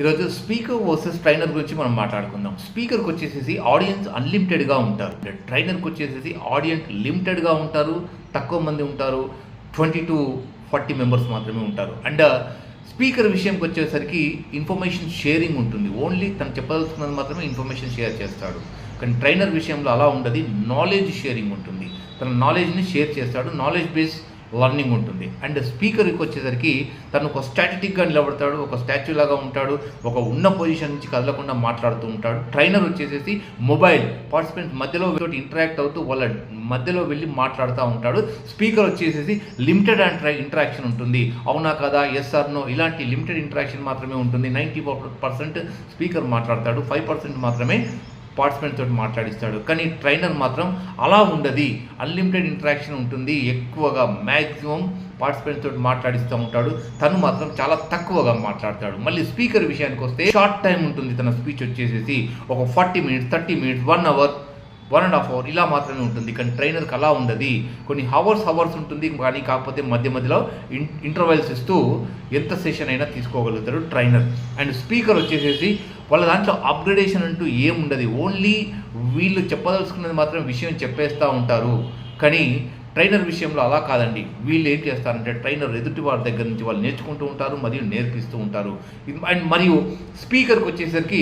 ఈరోజు speaker versus trainer గురించి మనం మాట్లాడుకుందాం. స్పీకర్కి వచ్చేసేసి ఆడియన్స్ అన్లిమిటెడ్గా ఉంటారు. ట్రైనర్కి వచ్చేసేసి ఆడియన్స్ లిమిటెడ్గా ఉంటారు. తక్కువ మంది ఉంటారు. ట్వంటీ టు ఫార్టీ మెంబర్స్ మాత్రమే ఉంటారు. అండ్ స్పీకర్ విషయంకి వచ్చేసరికి ఇన్ఫర్మేషన్ షేరింగ్ ఉంటుంది. ఓన్లీ తను చెప్పదలుచుకున్నది మాత్రమే ఇన్ఫర్మేషన్ షేర్ చేస్తాడు. కానీ ట్రైనర్ విషయంలో అలా ఉండదు. నాలెడ్జ్ షేరింగ్ ఉంటుంది. తన నాలెడ్జ్ని షేర్ చేస్తాడు. నాలెడ్జ్ బేస్ లర్నింగ్ ఉంటుంది. అండ్ స్పీకర్కి వచ్చేసరికి తను ఒక స్టాటిటిక్గా నిలబడతాడు ఒక స్టాచ్యూ లాగా ఉంటాడు ఒక ఉన్న పొజిషన్ నుంచి కదలకుండా మాట్లాడుతూ ఉంటాడు. ట్రైనర్ వచ్చేసేసి మొబైల్ పార్టిసిపెంట్స్ మధ్యలో ఇంటరాక్ట్ అవుతూ వాళ్ళ మధ్యలో వెళ్ళి మాట్లాడుతూ ఉంటాడు. స్పీకర్ వచ్చేసేసి లిమిటెడ్ అండ్ ఇంటరాక్షన్ ఉంటుంది. అవునా కదా? ఎస్ ఆర్ నో ఇలాంటి లిమిటెడ్ ఇంటరాక్షన్ మాత్రమే ఉంటుంది. నైంటీ పర్సెంట్ స్పీకర్ మాట్లాడతాడు. ఫైవ్ పర్సెంట్ మాత్రమే పార్టిసిపెంట్ తోటి మాట్లాడిస్తాడు. కానీ ట్రైనర్ మాత్రం అలా ఉండదు. అన్లిమిటెడ్ ఇంటరాక్షన్ ఉంటుంది. ఎక్కువగా మ్యాక్సిమం పార్టిసిపెంట్ తోటి మాట్లాడిస్తూ ఉంటాడు. తను మాత్రం చాలా తక్కువగా మాట్లాడతాడు. మళ్ళీ స్పీకర్ విషయానికి వస్తే షార్ట్ టైం ఉంటుంది తన స్పీచ్ వచ్చేసేసి. ఒక forty minutes thirty minutes one hour one and half hour ఇలా మాత్రమే ఉంటుంది. కానీ ట్రైనర్కి అలా ఉండదు. కొన్ని హవర్స్ హవర్స్ ఉంటుంది. కానీ కాకపోతే మధ్య మధ్యలో ఇన్ ఇంటర్వెల్స్ ఇస్తూ ఎంత సెషన్ అయినా తీసుకోగలుగుతాడు ట్రైనర్ అండ్ స్పీకర్ వచ్చేసేసి వాళ్ళ దాంట్లో అప్గ్రేడేషన్ అంటూ ఏముండదు. ఓన్లీ వీళ్ళు చెప్పదలుచుకున్నది మాత్రం విషయం చెప్పేస్తూ ఉంటారు. కానీ ట్రైనర్ విషయంలో అలా కాదండి. వీళ్ళు ఏం చేస్తారంటే ట్రైనర్ ఎదుటి వారి దగ్గర నుంచి వాళ్ళు నేర్చుకుంటూ ఉంటారు మరియు నేర్పిస్తూ ఉంటారు. అండ్ మరియు స్పీకర్కి వచ్చేసరికి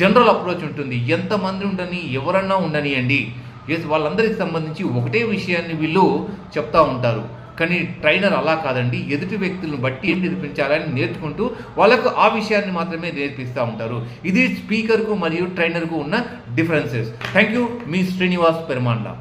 జనరల్ అప్రోచ్ ఉంటుంది. ఎంతమంది ఉండని ఎవరన్నా ఉండనియండి. ఎస్ వాళ్ళందరికి సంబంధించి ఒకటే విషయాన్ని వీళ్ళు చెప్తూ ఉంటారు. కానీ ట్రైనర్ అలా కాదండి. ఎదుటి వ్యక్తులను బట్టి ఏం నేర్పించాలని నేర్చుకుంటూ వాళ్ళకు ఆ విషయాన్ని మాత్రమే నేర్పిస్తూ ఉంటారు. ఇది స్పీకర్కు మరియు ట్రైనర్కు ఉన్న డిఫరెన్సెస్. థ్యాంక్ యూ మీ శ్రీనివాస్ పెరుమాండ.